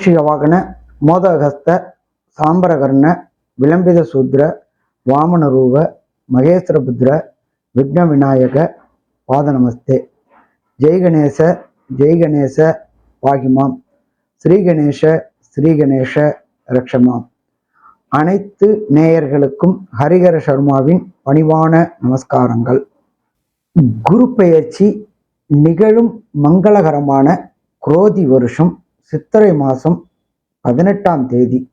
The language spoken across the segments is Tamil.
மூஷிக வாகன மோதகஸ்த சாம்பரகர்ண விளம்பித சூத்ர வாமனரூப மகேஸ்வரபுத்ர விக்ன விநாயக பாத நமஸ்தே ஜெய் கணேச ஜெய் கணேச பாகிமாம். ஸ்ரீ கணேஷ ஸ்ரீ கணேஷ ரக்ஷமாம். அனைத்து நேயர்களுக்கும் ஹரிஹர சர்மாவின் பணிவான நமஸ்காரங்கள். குரு பெயர்ச்சி நிகழும் மங்களகரமான குரோதி வருஷம் சித்திரை மாதம் பதினெட்டாம் தேதி.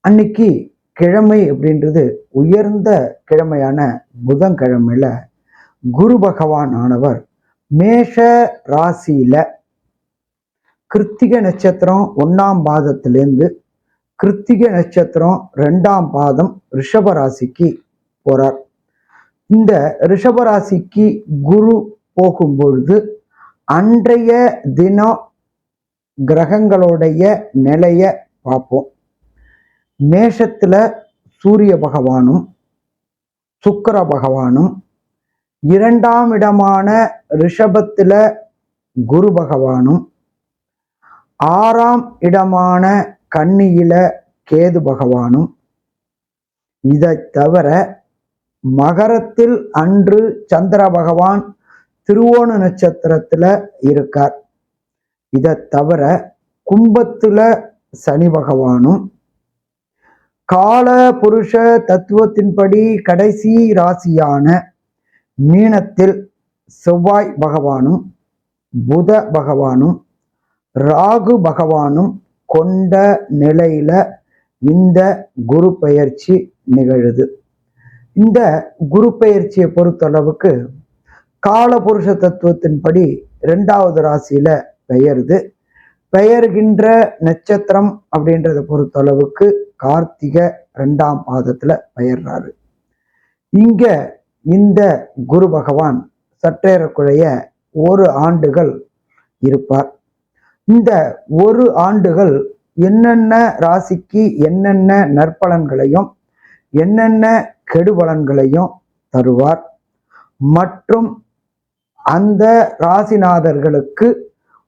அன்னைக்கு கிழமை அப்படின்றது உயர்ந்த கிழமையான புதன்கிழமையில குரு பகவான் ஆனவர் மேஷ ராசியில கிருத்திக நட்சத்திரம் ஒன்னாம் பாதத்திலேருந்து கிருத்திக நட்சத்திரம் ரெண்டாம் பாதம் ரிஷபராசிக்கு போறார். இந்த ரிஷபராசிக்கு குரு போகும்பொழுது அன்றைய தினம் கிரகங்களுடைய நிலைய பார்ப்போம். மேஷத்துல சூரிய பகவானும் சுக்கர பகவானும் இரண்டாம் இடமான ரிஷபத்துல குரு பகவானும் ஆறாம் இடமான கன்னியில கேது பகவானும். இதை தவிர மகரத்தில் அன்று சந்திர பகவான் திருவோண நட்சத்திரத்துல இருக்கார். இதை தவிர கும்பத்துல சனி பகவானும் கால புருஷ தத்துவத்தின்படி கடைசி ராசியான மீனத்தில் செவ்வாய் பகவானும் புத பகவானும் ராகு பகவானும் கொண்ட நிலையில இந்த குரு பெயர்ச்சி நிகழுது. இந்த குரு பெயர்ச்சியை பொறுத்தளவுக்கு காலபுருஷ தத்துவத்தின்படி ரெண்டாவது ராசியில பெயருது. பெயர்கின்ற நட்சத்திரம் அப்படின்றத பொறுத்தளவுக்கு கார்த்திக ரெண்டாம் பாதத்துல பெயர்றாரு. இங்க இந்த குரு பகவான் சற்றேறக்குழைய ஒரு ஆண்டுகள் இருப்பார். இந்த ஒரு ஆண்டுகள் என்னென்ன ராசிக்கு என்னென்ன நற்பலன்களையும் என்னென்ன கெடுபலன்களையும் தருவார் மற்றும் அந்த ராசிநாதர்களுக்கு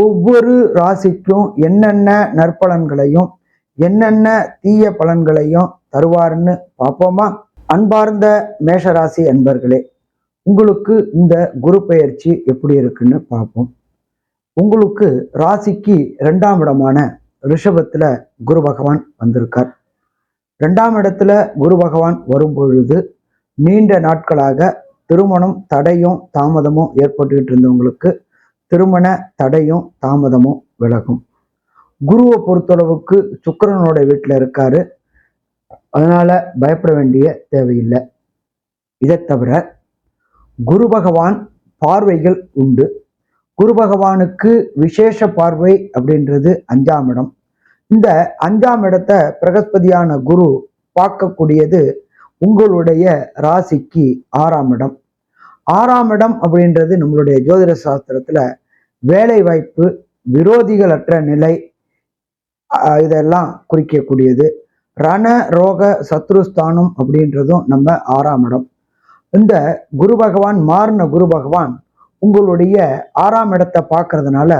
ஒவ்வொரு ராசிக்கும் என்னென்ன நற்பலன்களையும் என்னென்ன தீய பலன்களையும் தருவாருன்னு பார்ப்போமா? அன்பார்ந்த மேஷராசி அன்பர்களே உங்களுக்கு இந்த குரு பெயர்ச்சி எப்படி இருக்குன்னு பார்ப்போம். உங்களுக்கு ராசிக்கு ரெண்டாம் இடமான ரிஷபத்தில் குரு பகவான் வந்திருக்கார். ரெண்டாம் இடத்துல குரு பகவான் வரும் பொழுது நீண்ட நாட்களாக திருமணம் தடையும் தாமதமும் ஏற்பட்டுக்கிட்டு இருந்தவங்களுக்கு திருமண தடையும் தாமதமும் விலகும். குருவை பொறுத்தளவுக்கு சுக்கரனோட வீட்டில் இருக்காரு. அதனால பயப்பட வேண்டிய தேவையில்லை. இதை தவிர குரு பகவான் பார்வைகள் உண்டு. குரு பகவானுக்கு விசேஷ பார்வை அப்படின்றது அஞ்சாம் இடம். இந்த அஞ்சாம் இடத்தை பிரகஸ்பதியான குரு பார்க்கக்கூடியது உங்களுடைய ராசிக்கு ஆறாம் இடம். ஆறாம் இடம் அப்படின்றது நம்மளுடைய ஜோதிட சாஸ்திரத்துல வேலை வாய்ப்பு விரோதிகளற்ற நிலை இதெல்லாம் குறிக்கக்கூடியது. ரண ரோக சத்ருஸ்தானம் அப்படின்றதும் நம்ம ஆறாம் இடம். இந்த குரு பகவான் மாறின குரு பகவான் உங்களுடைய ஆறாம் இடத்தை பார்க்கறதுனால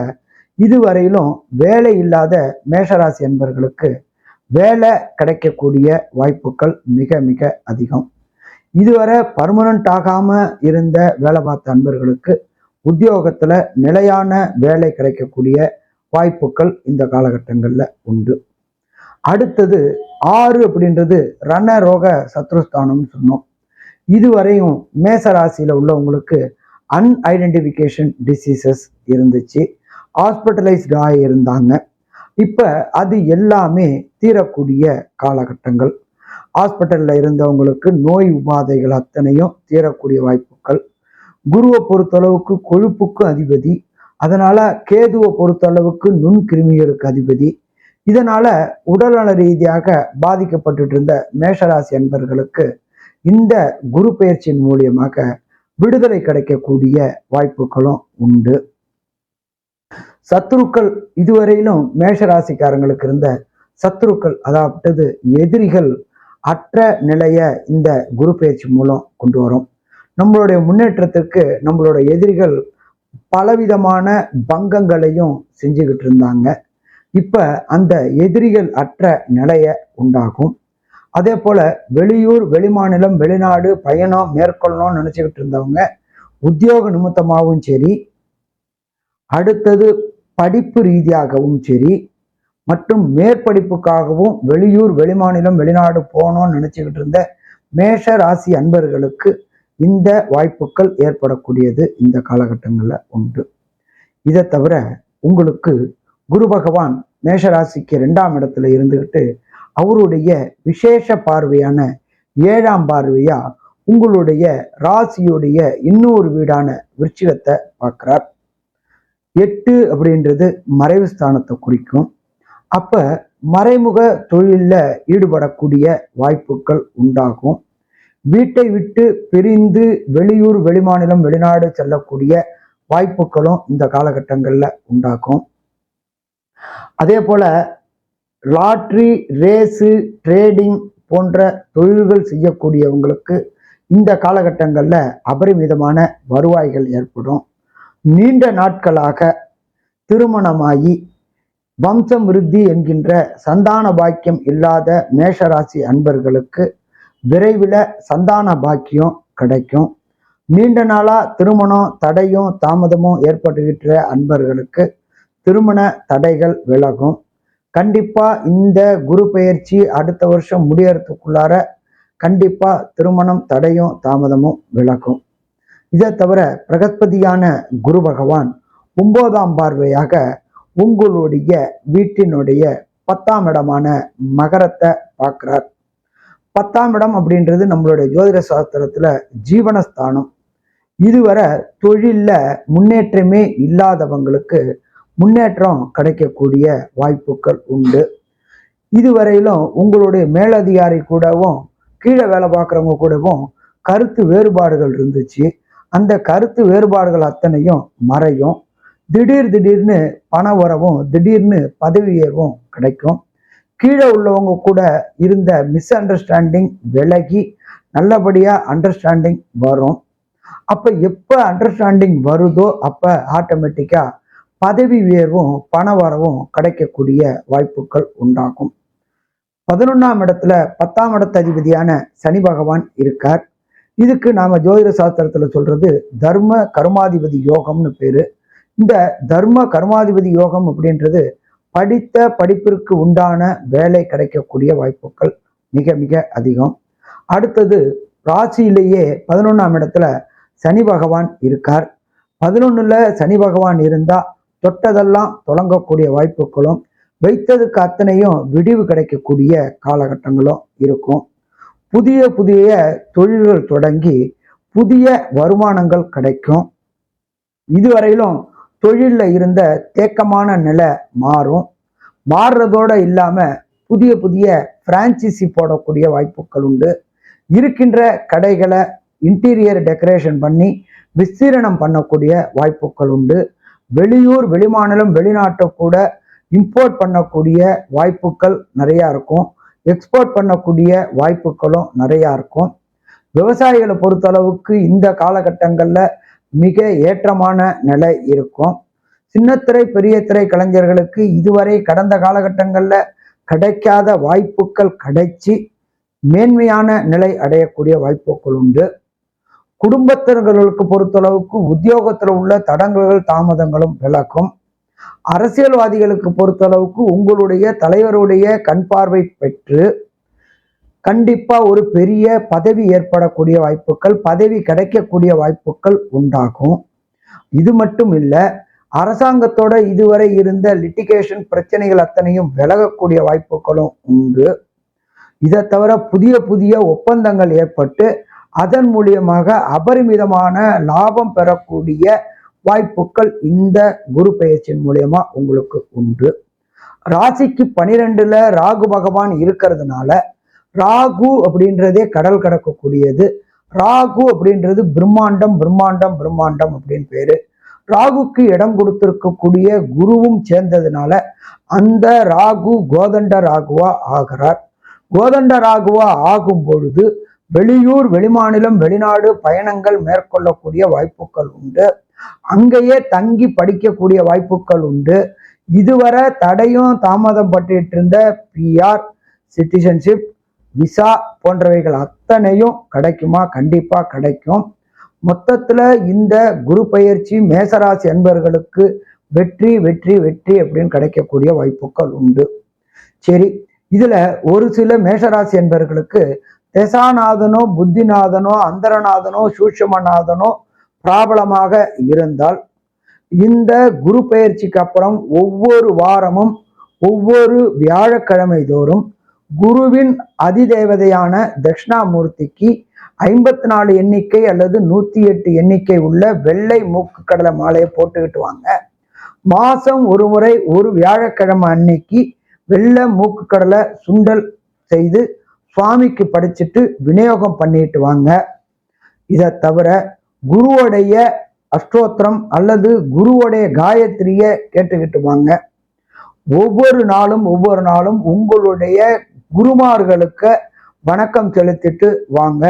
இதுவரையிலும் வேலை இல்லாத மேஷராசி என்பர்களுக்கு வேலை கிடைக்கக்கூடிய வாய்ப்புகள் மிக மிக அதிகம். இதுவரை பர்மனண்ட் ஆகாமல் இருந்த வேலை பார்த்த அன்பர்களுக்கு உத்தியோகத்துல நிலையான வேலை கிடைக்கக்கூடிய வாய்ப்புகள் இந்த காலகட்டங்களில் உண்டு. அடுத்தது ஆறு அப்படின்றது ரண ரோக சத்ருஸ்தானம்னு சொன்னோம். இதுவரையும் மேச ராசியில உள்ளவங்களுக்கு அன்ஐடென்டிஃபிகேஷன் டிசீசஸ் இருந்துச்சு. ஹாஸ்பிட்டலைஸ்ட் ஆகியிருந்தாங்க இப்போ அது எல்லாமே தீரக்கூடிய காலகட்டங்கள். ஹாஸ்பிட்டலில் இருந்தவங்களுக்கு நோய் உபாதைகள் அத்தனையும் தீரக்கூடிய வாய்ப்புகள். குருவை பொறுத்தளவுக்கு கொழுப்புக்கு அதிபதி. அதனால கேதுவை பொறுத்தளவுக்கு நுண்கிருமிகளுக்கு அதிபதி. இதனால உடல்நல ரீதியாக பாதிக்கப்பட்டுட்டு இருந்த மேஷராசி அன்பர்களுக்கு இந்த குரு பயிற்சியின் மூலியமாக விடுதலை கிடைக்கக்கூடிய வாய்ப்புகளும் உண்டு. சத்துருக்கள் இதுவரையிலும் மேஷராசிக்காரங்களுக்கு இருந்த சத்துருக்கள் அதாவது எதிரிகள் அற்ற நிலைய இந்த குரு பயிற்சி மூலம் கொண்டு வரும். நம்மளுடைய முன்னேற்றத்திற்கு நம்மளோட எதிரிகள் பலவிதமான பங்கங்களையும் செஞ்சுக்கிட்டு இருந்தாங்க. இப்போ அந்த எதிரிகள் அற்ற நிலைய உண்டாகும். அதே போல வெளியூர் வெளிமாநிலம் வெளிநாடு பயணம் மேற்கொள்ளணும்னு நினச்சிக்கிட்டு இருந்தவங்க உத்தியோக நிமித்தமாகவும் சரி அடுத்தது படிப்பு ரீதியாகவும் சரி மற்றும் மேற்படிப்புக்காகவும் வெளியூர் வெளிமாநிலம் வெளிநாடு போகணும்னு நினச்சிக்கிட்டு இருந்த மேஷ ராசி அன்பர்களுக்கு இந்த வாய்ப்புகள் ஏற்படக்கூடியது இந்த காலகட்டங்களில் உண்டு. இதை தவிர உங்களுக்கு குரு பகவான் மேஷராசிக்கு ரெண்டாம் இடத்துல இருந்துக்கிட்டு அவருடைய விசேஷ பார்வையான ஏழாம் பார்வையா உங்களுடைய ராசியுடைய இன்னொரு வீடான விருச்சிகத்தை பார்க்கிறார். எட்டு அப்படின்றது மறைவு ஸ்தானத்தை குறிக்கும். அப்ப மறைமுக தொழிலில் ஈடுபடக்கூடிய வாய்ப்புகள் உண்டாகும். வீட்டை விட்டு பிரிந்து வெளியூர் வெளிமாநிலம் வெளிநாடு செல்லக்கூடிய வாய்ப்புகளும் இந்த காலகட்டங்களில் உண்டாகும். அதே போல லாட்ரி ரேஸு ட்ரேடிங் போன்ற தொழில்கள் செய்யக்கூடியவங்களுக்கு இந்த காலகட்டங்களில் அபரிமிதமான வருவாய்கள் ஏற்படும். நீண்ட நாட்களாக திருமணமாகி வம்சம் விருத்தி என்கின்ற சந்தான பாக்கியம் இல்லாத மேஷராசி அன்பர்களுக்கு விரைவில் சந்தான பாக்கியம் கிடைக்கும். நீண்ட நாளாக திருமணம் தடையும் தாமதமும் ஏற்பட்டுகின்ற அன்பர்களுக்கு திருமண தடைகள் விலகும். கண்டிப்பாக இந்த குரு பயிற்சி அடுத்த வருஷம் முடியறதுக்குள்ளார கண்டிப்பாக திருமணம் தடையும் தாமதமும் விலகும். இதை தவிர பிரகஸ்பதியான குரு பகவான் ஒன்பதாம் பார்வையாக உங்களுடைய வீட்டினுடைய பத்தாம் இடமான மகரத்தை பார்க்கிறார். பத்தாம் இடம் அப்படின்றது நம்மளுடைய ஜோதிட சாஸ்திரத்துல ஜீவனஸ்தானம். இதுவரை தொழிலில் முன்னேற்றமே இல்லாதவங்களுக்கு முன்னேற்றம் கிடைக்கக்கூடிய வாய்ப்புகள் உண்டு. இதுவரையிலும் உங்களுடைய மேலதிகாரி கூடவும் கீழே வேலை பார்க்குறவங்க கூடவும் கருத்து வேறுபாடுகள் இருந்துச்சு. அந்த கருத்து வேறுபாடுகள் அத்தனையும் மறையும். திடீர் திடீர்னு பண உறவும் திடீர்னு பதவி உயர்வும் கிடைக்கும். கீழே உள்ளவங்க கூட இருந்த மிஸ் அண்டர்ஸ்டாண்டிங் விலகி நல்லபடியாக அண்டர்ஸ்டாண்டிங் வரும். அப்போ எப்போ அண்டர்ஸ்டாண்டிங் வருதோ அப்போ ஆட்டோமேட்டிக்காக பதவி உயர்வும் பண வரவும் கிடைக்கக்கூடிய வாய்ப்புகள் உண்டாகும். பதினொன்றாம் இடத்துல பத்தாம் இடத்து அதிபதியான சனி பகவான் இருக்கார். இதுக்கு நாம் ஜோதிட சாஸ்திரத்தில் சொல்கிறது தர்ம கர்மாதிபதி யோகம்னு பேர். இந்த தர்ம கர்மாதிபதி யோகம் அப்படின்றது படித்த படிப்பிற்கு உண்டான வேலை கிடைக்கக்கூடிய வாய்ப்புகள் மிக மிக அதிகம். அடுத்தது ராசியிலேயே பதினொன்றாம் இடத்துல சனி பகவான் இருக்கார். பதினொன்றில் சனி பகவான் இருந்தால் தொட்டதெல்லாம் தொடங்கக்கூடிய வாய்ப்புகளும் வைத்ததுக்கு அத்தனையும் விடிவு கிடைக்கக்கூடிய காலகட்டங்களும் இருக்கும். புதிய புதிய தொழில்கள் தொடங்கி புதிய வருமானங்கள் கிடைக்கும். இதுவரையிலும் தொழிலில் இருந்த தேக்கமான நிலை மாறும். மாறுறதோட இல்லாமல் புதிய புதிய பிரான்ச்சைசி போடக்கூடிய வாய்ப்புகள் உண்டு. இருக்கின்ற கடைகளை இன்டீரியர் டெக்கரேஷன் பண்ணி விஸ்தீரணம் பண்ணக்கூடிய வாய்ப்புகள் உண்டு. வெளியூர் வெளிமாநிலம் வெளிநாட்டை கூட இம்போர்ட் பண்ணக்கூடிய வாய்ப்புகள் நிறையா இருக்கும். எக்ஸ்போர்ட் பண்ணக்கூடிய வாய்ப்புகளும் நிறையா இருக்கும். விவசாயிகளை பொறுத்தளவுக்கு இந்த காலகட்டங்களில் மிக ஏற்றமான நிலை இருக்கும். சின்னத்திரை பெரிய திரை கலைஞர்களுக்கு இதுவரை கடந்த காலகட்டங்களில் கிடைக்காத வாய்ப்புகள் கிடைச்சி மேன்மையான நிலை அடையக்கூடிய வாய்ப்புகள் உண்டு. குடும்பத்தினர்களுக்கு பொறுத்தளவுக்கு உத்தியோகத்தில் உள்ள தடங்கல்கள் தாமதங்களும் விளக்கும் அரசியல்வாதிகளுக்கு பொறுத்தளவுக்கு உங்களுடைய தலைவருடைய கண் பார்வை பெற்று கண்டிப்பா ஒரு பெரிய பதவி ஏற்படக்கூடிய வாய்ப்புகள் பதவி கிடைக்கக்கூடிய வாய்ப்புகள் உண்டாகும். இது மட்டும் இல்லை அரசாங்கத்தோட இதுவரை இருந்த லிட்டிகேஷன் பிரச்சனைகள் அத்தனையும் விலகக்கூடிய வாய்ப்புகளும் உண்டு. இதை தவிர புதிய புதிய ஒப்பந்தங்கள் ஏற்பட்டு அதன் மூலியமாக அபரிமிதமான லாபம் பெறக்கூடிய வாய்ப்புகள் இந்த குரு பெயர்ச்சியின் மூலியமா உங்களுக்கு உண்டு. ராசிக்கு பனிரெண்டுல ராகு பகவான் இருக்கிறதுனால ராகு அப்படின்றதே கடல் கடக்கக்கூடியது. ராகு அப்படின்றது பிரம்மாண்டம் பிரம்மாண்டம் பிரம்மாண்டம் அப்படின்னு பேரு. ராகுக்கு இடம் கொடுத்திருக்கக்கூடிய குருவும் சேர்ந்ததுனால அந்த ராகு கோதண்ட ராகுவா ஆகிறார். கோதண்ட ராகுவா ஆகும் பொழுது வெளியூர் வெளிமாநிலம் வெளிநாடு பயணங்கள் மேற்கொள்ளக்கூடிய வாய்ப்புகள் உண்டு. அங்கேயே தங்கி படிக்கக்கூடிய வாய்ப்புகள் உண்டு. இதுவரை தடையும் தாமதம் பட்டுட்டு இருந்த பிஆர் சிட்டிசன்ஷிப் விசா போன்றவைகள் அத்தனையும் கிடைக்குமா? கண்டிப்பா கிடைக்கும். மொத்தத்துல இந்த குரு பயிற்சி மேசராசி அன்பர்களுக்கு வெற்றி வெற்றி வெற்றி அப்படின்னு கிடைக்கக்கூடிய வாய்ப்புகள் உண்டு. சரி இதுல ஒரு சில மேஷராசி என்பர்களுக்கு தசாநாதனோ புத்திநாதனோ அந்தரநாதனோ சூட்சமநாதனோ பிராபலமாக இருந்தால் இந்த குரு பயிற்சிக்கு அப்புறம் ஒவ்வொரு வாரமும் ஒவ்வொரு வியாழக்கிழமை தோறும் குருவின் அதிதேவதையான தட்சிணாமூர்த்திக்கு ஐம்பத்தி நாலு எண்ணிக்கை அல்லது நூத்தி எட்டு எண்ணிக்கை உள்ள வெள்ளை மூக்கு கடலை மாலையை போட்டுக்கிட்டு வாங்க. மாசம் ஒரு முறை ஒரு வியாழக்கிழமை அன்னைக்கு வெள்ளை மூக்கு கடலை சுண்டல் செய்து சுவாமிக்கு படைச்சிட்டு விநியோகம் பண்ணிட்டு வாங்க. இதை தவிர குருவோடைய அஷ்டோத்திரம் அல்லது குருவுடைய காயத்ரியை கேட்டுக்கிட்டு வாங்க. ஒவ்வொரு நாளும் ஒவ்வொரு நாளும் உங்களுடைய குருமார்களுக்கு வணக்கம் செலுத்திட்டு வாங்க.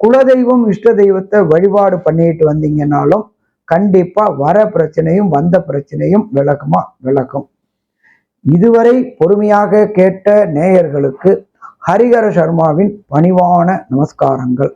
குலதெய்வம் இஷ்ட தெய்வத்தை வழிபாடு பண்ணிட்டு வந்தீங்கன்னாலும் கண்டிப்பா வர பிரச்சனையும் வந்த பிரச்சனையும் விளக்குமா? விளக்கும். இதுவரை பொறுமையாக கேட்ட நேயர்களுக்கு ஹரிஹர சர்மாவின் பணிவான நமஸ்காரங்கள்.